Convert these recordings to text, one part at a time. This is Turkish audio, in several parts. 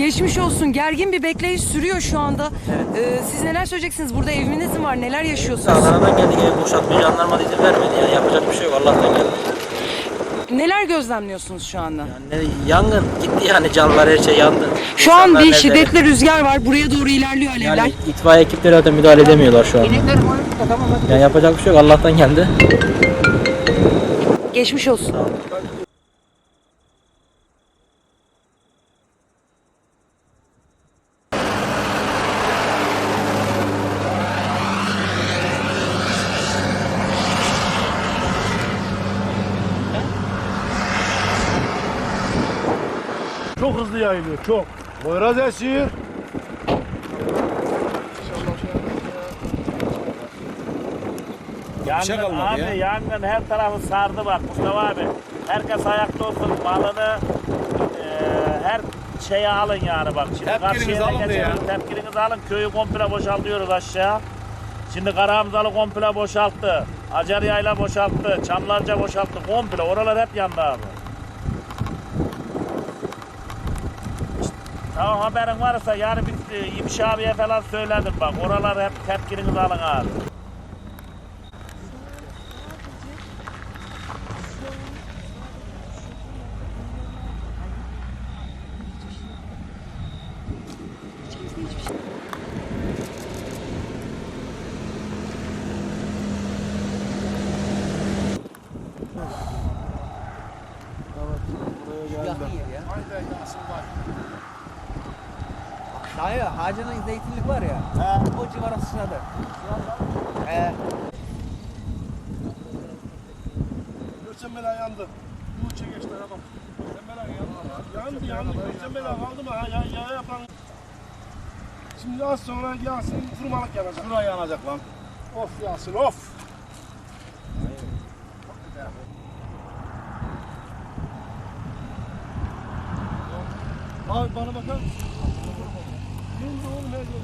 Geçmiş olsun. Gergin bir bekleyiş sürüyor şu anda. Ee, siz neler söyleyeceksiniz? Burada eviniz mi var? Neler yaşıyorsunuz? Adana'dan geldik evi boşaltmıyor. Jandarma da izin vermedi yani. Yapacak bir şey yok. Allah'tan geldi. Neler gözlemliyorsunuz şu anda? Yani yangın gitti yani canlar her şey yandı. Şu an İnsanlar bir evleri- şiddetli rüzgar var. Buraya doğru ilerliyor alevler. Yani itfaiye ekipleri de müdahale edemiyorlar şu an. Yani yapacak bir şey yok. Allah'tan geldi. Geçmiş olsun. Çok hızlı yayılıyor, çok. Poyraz esir. Yangın abi yangın her tarafı sardı bak Mustafa abi. Herkes ayakta olsun malını e, her şeyi alın yani bak. Şimdi Tepkinizi alın geçelim, ya. Tepkinizi alın köyü komple boşaltıyoruz aşağı. Şimdi Karahamzalı komple boşalttı. Acar Yayla boşalttı. Çamlarca boşalttı. Komple oralar hep yandı abi. Tamam haberin varsa yani biz e, İmşi abiye falan söyledim bak. Oralar hep tepkinizi alın abi. Dayı hacının zeytinlik var ya. O civara sıçradı. He. Görsen bela yandı. Bu çekeçler adam. Görsen bela yandı. Yandı yandı. Görsen bela kaldı mı? Ha, ya, ya yapan. Şimdi az sonra Yasin fırmalık yanacak. Şuraya yanacak lan. Of Yasin of. Abi bana bakar mısın? Yandı oğlum her yer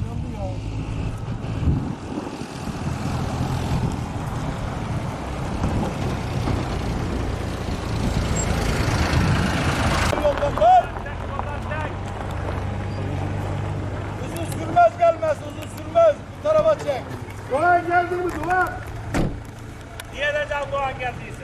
sürmez gelmez, uzun sürmez. Bu tarafa çek. Doğan geldi mi Doğan? Niye de Can Doğan geldiyse?